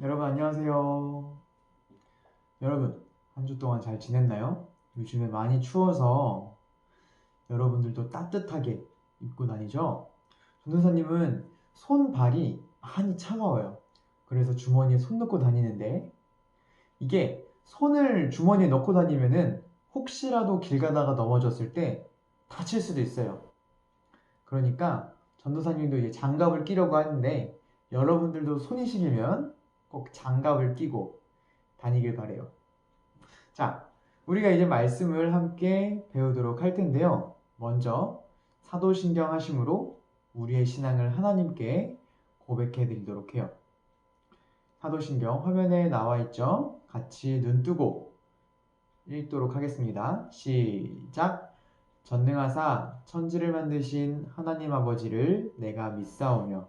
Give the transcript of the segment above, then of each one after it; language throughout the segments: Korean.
여러분 안녕하세요. 여러분 한 주 동안 잘 지냈나요? 요즘에 많이 추워서 여러분들도 따뜻하게 입고 다니죠? 전도사님은 손발이 많이 차가워요. 그래서 주머니에 손 넣고 다니는데 이게 손을 주머니에 넣고 다니면은 혹시라도 길 가다가 넘어졌을 때 다칠 수도 있어요. 그러니까 전도사님도 이제 장갑을 끼려고 하는데 여러분들도 손이 시리면 꼭 장갑을 끼고 다니길 바래요. 자, 우리가 이제 말씀을 함께 배우도록 할 텐데요. 먼저 사도신경 하심으로 우리의 신앙을 하나님께 고백해 드리도록 해요. 사도신경 화면에 나와 있죠? 같이 눈 뜨고 읽도록 하겠습니다. 시작. 전능하사 천지를 만드신 하나님 아버지를 내가 믿사오며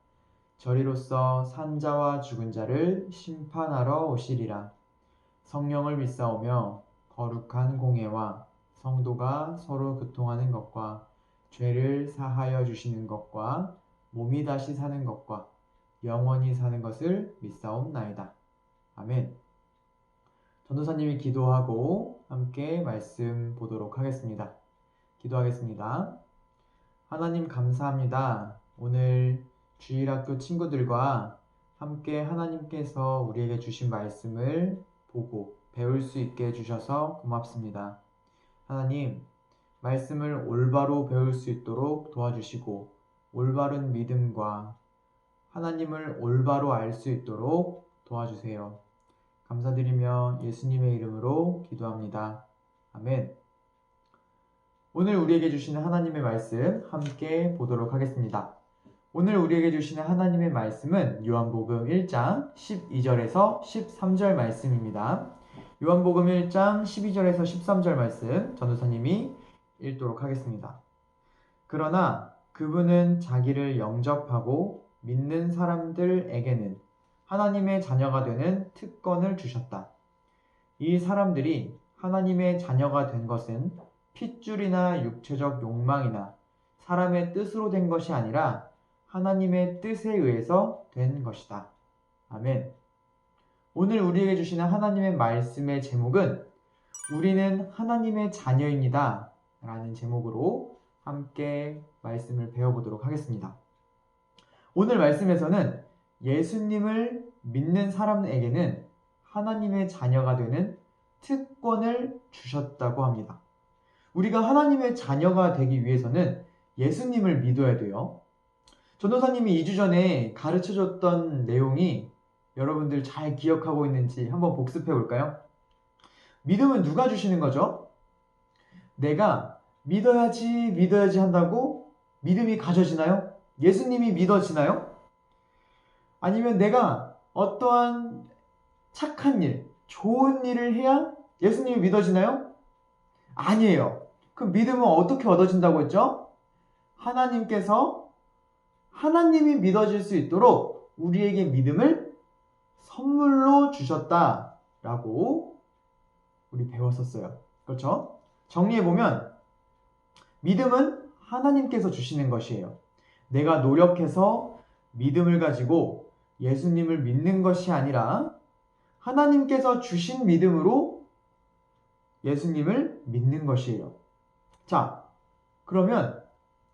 저리로서 산자와 죽은 자를 심판하러 오시리라. 성령을 믿사오며 거룩한 공예와 성도가 서로 교통하는 것과 죄를 사하여 주시는 것과 몸이 다시 사는 것과 영원히 사는 것을 믿사옵나이다. 아멘. 전도사님이 기도하고 함께 말씀 보도록 하겠습니다. 기도하겠습니다. 하나님 감사합니다. 오늘 주일학교 친구들과 함께 하나님께서 우리에게 주신 말씀을 보고 배울 수 있게 해주셔서 고맙습니다. 하나님, 말씀을 올바로 배울 수 있도록 도와주시고, 올바른 믿음과 하나님을 올바로 알 수 있도록 도와주세요. 감사드리며 예수님의 이름으로 기도합니다. 아멘. 오늘 우리에게 주시는 하나님의 말씀 함께 보도록 하겠습니다. 오늘 우리에게 주시는 하나님의 말씀은 요한복음 1장 12절에서 13절 말씀입니다. 요한복음 1장 12절에서 13절 말씀 전도사님이 읽도록 하겠습니다. 그러나 그분은 자기를 영접하고 믿는 사람들에게는 하나님의 자녀가 되는 특권을 주셨다. 이 사람들이 하나님의 자녀가 된 것은 핏줄이나 육체적 욕망이나 사람의 뜻으로 된 것이 아니라 하나님의 뜻에 의해서 된 것이다. 아멘. 오늘 우리에게 주시는 하나님의 말씀의 제목은 우리는 하나님의 자녀입니다. 라는 제목으로 함께 말씀을 배워보도록 하겠습니다. 오늘 말씀에서는 예수님을 믿는 사람에게는 하나님의 자녀가 되는 특권을 주셨다고 합니다. 우리가 하나님의 자녀가 되기 위해서는 예수님을 믿어야 돼요. 전도사님이 2주 전에 가르쳐 줬던 내용이 여러분들 잘 기억하고 있는지 한번 복습해 볼까요? 믿음은 누가 주시는 거죠? 내가 믿어야지, 믿어야지 한다고 믿음이 가져지나요? 예수님이 믿어지나요? 아니면 내가 어떠한 착한 일, 좋은 일을 해야 예수님이 믿어지나요? 아니에요. 그 믿음은 어떻게 얻어진다고 했죠? 하나님께서 하나님이 믿어질 수 있도록 우리에게 믿음을 선물로 주셨다라고 우리 배웠었어요. 그렇죠? 정리해보면 믿음은 하나님께서 주시는 것이에요. 내가 노력해서 믿음을 가지고 예수님을 믿는 것이 아니라 하나님께서 주신 믿음으로 예수님을 믿는 것이에요. 자, 그러면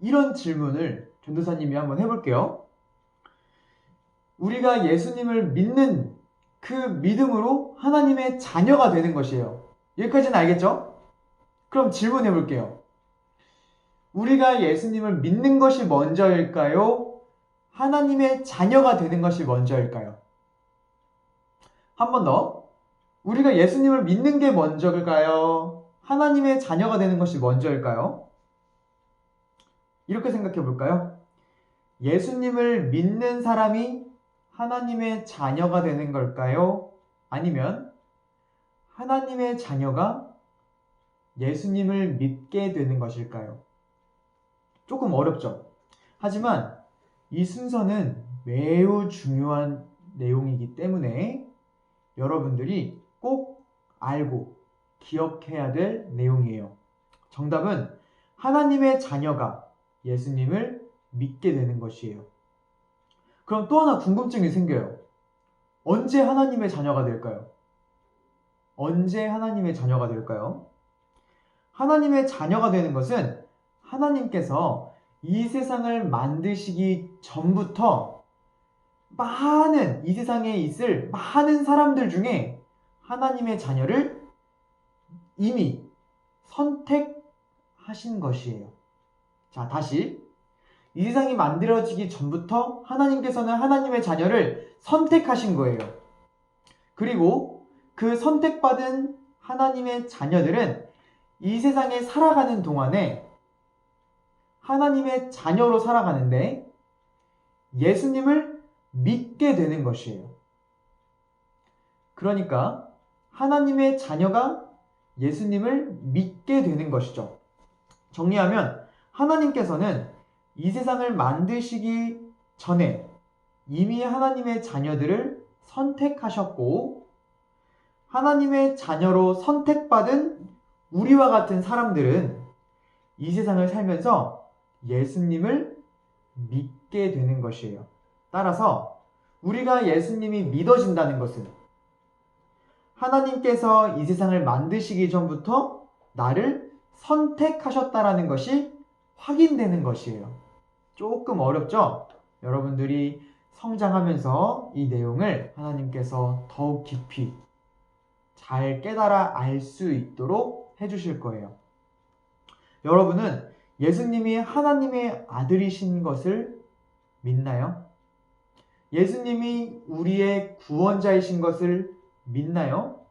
이런 질문을 전도사님이 한번 해볼게요. 우리가 예수님을 믿는 그 믿음으로 하나님의 자녀가 되는 것이에요. 여기까지는 알겠죠? 그럼 질문해 볼게요. 우리가 예수님을 믿는 것이 먼저일까요? 하나님의 자녀가 되는 것이 먼저일까요? 한 번 더. 우리가 예수님을 믿는 게 먼저일까요? 하나님의 자녀가 되는 것이 먼저일까요? 이렇게 생각해 볼까요? 예수님을 믿는 사람이 하나님의 자녀가 되는 걸까요? 아니면 하나님의 자녀가 예수님을 믿게 되는 것일까요? 조금 어렵죠. 하지만 이 순서는 매우 중요한 내용이기 때문에 여러분들이 꼭 알고 기억해야 될 내용이에요. 정답은 하나님의 자녀가 예수님을 믿게 되는 것이에요. 그럼 또 하나 궁금증이 생겨요. 언제 하나님의 자녀가 될까요? 언제 하나님의 자녀가 될까요? 하나님의 자녀가 되는 것은 하나님께서 이 세상을 만드시기 전부터 많은 이 세상에 있을 많은 사람들 중에 하나님의 자녀를 이미 선택하신 것이에요. 자, 다시. 이 세상이 만들어지기 전부터 하나님께서는 하나님의 자녀를 선택하신 거예요. 그리고 그 선택받은 하나님의 자녀들은 이 세상에 살아가는 동안에 하나님의 자녀로 살아가는데 예수님을 믿게 되는 것이에요. 그러니까 하나님의 자녀가 예수님을 믿게 되는 것이죠. 정리하면 하나님께서는 이 세상을 만드시기 전에 이미 하나님의 자녀들을 선택하셨고 하나님의 자녀로 선택받은 우리와 같은 사람들은 이 세상을 살면서 예수님을 믿게 되는 것이에요. 따라서 우리가 예수님이 믿어진다는 것은 하나님께서 이 세상을 만드시기 전부터 나를 선택하셨다라는 것이 확인되는 것이에요. 조금 어렵죠? 여러분들이 성장하면서 이 내용을 하나님께서 더욱 깊이 잘 깨달아 알 수 있도록 해주실 거예요. 여러분은 예수님이 하나님의 아들이신 것을 믿나요? 예수님이 우리의 구원자이신 것을 믿나요?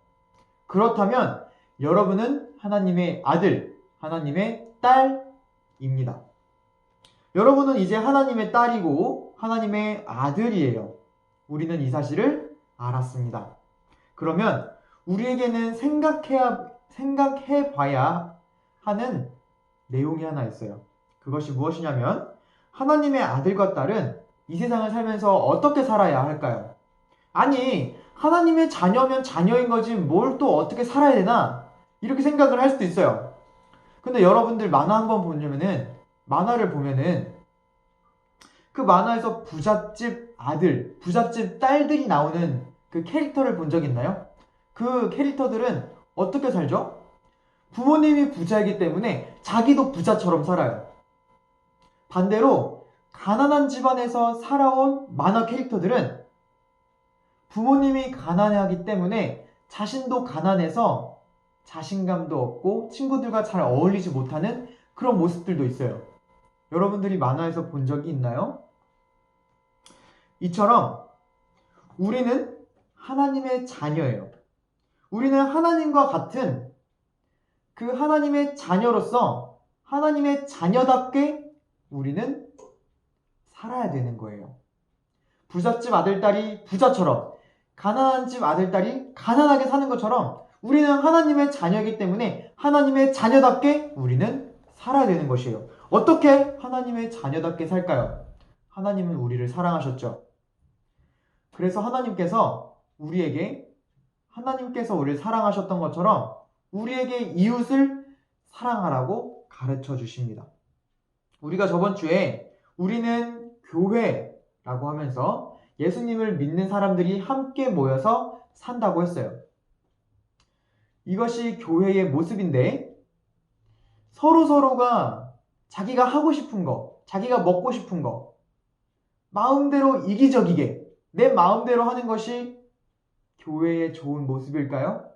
그렇다면 여러분은 하나님의 아들, 하나님의 딸입니다. 여러분은 이제 하나님의 딸이고 하나님의 아들이에요. 우리는 이 사실을 알았습니다. 그러면 우리에게는 생각해야, 생각해 봐야 하는 내용이 하나 있어요. 그것이 무엇이냐면 하나님의 아들과 딸은 이 세상을 살면서 어떻게 살아야 할까요? 아니, 하나님의 자녀면 자녀인 거지 뭘 또 어떻게 살아야 되나? 이렇게 생각을 할 수도 있어요. 근데 여러분들 만화 한번 보면은 만화를 보면은 그 만화에서 부잣집 아들, 부잣집 딸들이 나오는 그 캐릭터를 본 적 있나요? 그 캐릭터들은 어떻게 살죠? 부모님이 부자이기 때문에 자기도 부자처럼 살아요. 반대로 가난한 집안에서 살아온 만화 캐릭터들은 부모님이 가난하기 때문에 자신도 가난해서 자신감도 없고 친구들과 잘 어울리지 못하는 그런 모습들도 있어요. 여러분들이 만화에서 본 적이 있나요? 이처럼 우리는 하나님의 자녀예요. 우리는 하나님과 같은 그 하나님의 자녀로서 하나님의 자녀답게 우리는 살아야 되는 거예요. 부잣집 아들딸이 부자처럼 가난한 집 아들딸이 가난하게 사는 것처럼 우리는 하나님의 자녀이기 때문에 하나님의 자녀답게 우리는 살아야 되는 것이에요. 어떻게 하나님의 자녀답게 살까요? 하나님은 우리를 사랑하셨죠. 그래서 하나님께서 우리에게 하나님께서 우리를 사랑하셨던 것처럼 우리에게 이웃을 사랑하라고 가르쳐 주십니다. 우리가 저번 주에 우리는 교회라고 하면서 예수님을 믿는 사람들이 함께 모여서 산다고 했어요. 이것이 교회의 모습인데 서로 서로가 자기가 하고 싶은 거, 자기가 먹고 싶은 거, 마음대로 이기적이게 내 마음대로 하는 것이 교회의 좋은 모습일까요?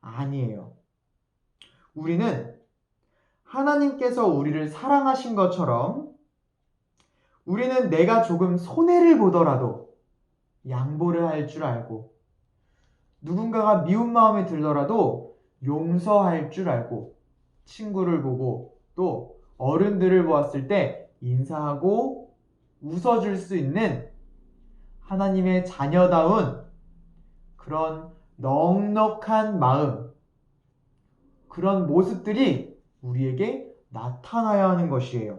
아니에요. 우리는 하나님께서 우리를 사랑하신 것처럼 우리는 내가 조금 손해를 보더라도 양보를 할 줄 알고 누군가가 미운 마음에 들더라도 용서할 줄 알고 친구를 보고 또 어른들을 보았을 때 인사하고 웃어줄 수 있는 하나님의 자녀다운 그런 넉넉한 마음, 그런 모습들이 우리에게 나타나야 하는 것이에요.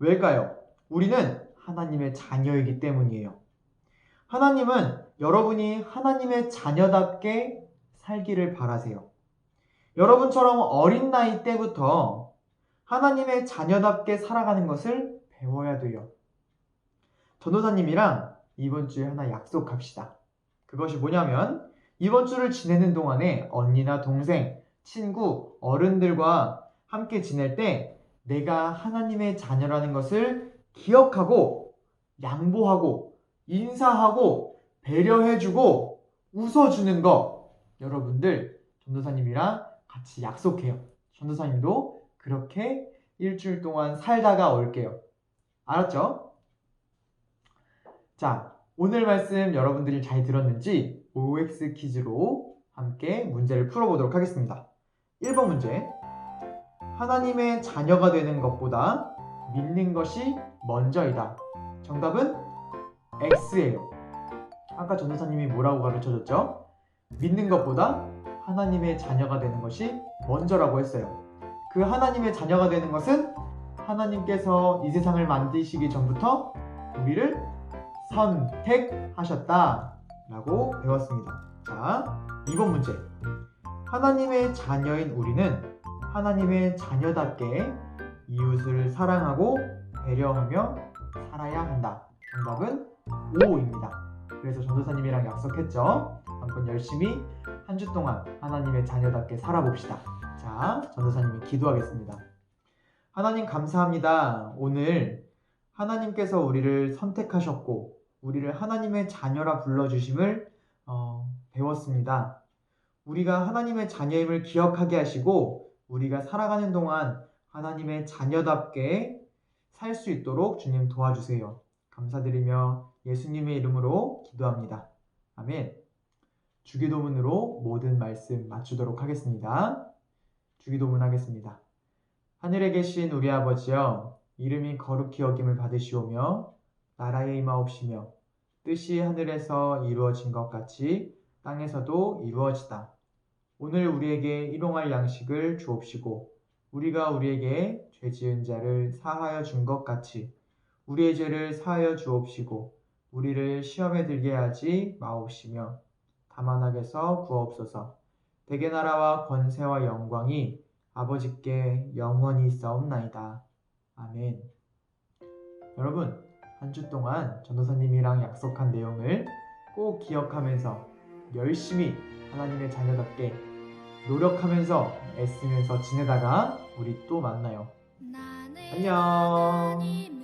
왜일까요? 우리는 하나님의 자녀이기 때문이에요. 하나님은 여러분이 하나님의 자녀답게 살기를 바라세요. 여러분처럼 어린 나이 때부터 하나님의 자녀답게 살아가는 것을 배워야 돼요. 전도사님이랑 이번 주에 하나 약속합시다. 그것이 뭐냐면 이번 주를 지내는 동안에 언니나 동생, 친구, 어른들과 함께 지낼 때 내가 하나님의 자녀라는 것을 기억하고 양보하고 인사하고 배려해주고 웃어주는 거 여러분들 전도사님이랑 같이 약속해요. 전도사님도 그렇게 일주일 동안 살다가 올게요. 알았죠? 자, 오늘 말씀 여러분들이 잘 들었는지 OX 퀴즈로 함께 문제를 풀어보도록 하겠습니다. 1번 문제. 하나님의 자녀가 되는 것보다 믿는 것이 먼저이다. 정답은 X예요. 아까 전도사님이 뭐라고 가르쳐 줬죠? 믿는 것보다 하나님의 자녀가 되는 것이 먼저라고 했어요. 그 하나님의 자녀가 되는 것은 하나님께서 이 세상을 만드시기 전부터 우리를 선택하셨다. 라고 배웠습니다. 자, 2번 문제. 하나님의 자녀인 우리는 하나님의 자녀답게 이웃을 사랑하고 배려하며 살아야 한다. 정답은 5입니다. 그래서 전도사님이랑 약속했죠. 한번 열심히 한 주 동안 하나님의 자녀답게 살아봅시다. 자, 전도사님이 기도하겠습니다. 하나님 감사합니다. 오늘 하나님께서 우리를 선택하셨고 우리를 하나님의 자녀라 불러주심을 어, 배웠습니다. 우리가 하나님의 자녀임을 기억하게 하시고 우리가 살아가는 동안 하나님의 자녀답게 살 수 있도록 주님 도와주세요. 감사드리며 예수님의 이름으로 기도합니다. 아멘. 주기도문으로 모든 말씀 맞추도록 하겠습니다. 주기도문 하겠습니다. 하늘에 계신 우리 아버지여 이름이 거룩히 여김을 받으시오며 나라의 임하옵시며 뜻이 하늘에서 이루어진 것 같이 땅에서도 이루어지다. 오늘 우리에게 일용할 양식을 주옵시고 우리가 우리에게 죄 지은 자를 사하여 준 것 같이 우리의 죄를 사하여 주옵시고 우리를 시험에 들게 하지 마옵시며 다만 악에서 구하옵소서 대개 나라와 권세와 영광이 아버지께 영원히 있사옵나이다. 아멘. 여러분 한 주 동안 전도사님이랑 약속한 내용을 꼭 기억하면서 열심히 하나님의 자녀답게 노력하면서 애쓰면서 지내다가 우리 또 만나요. 안녕.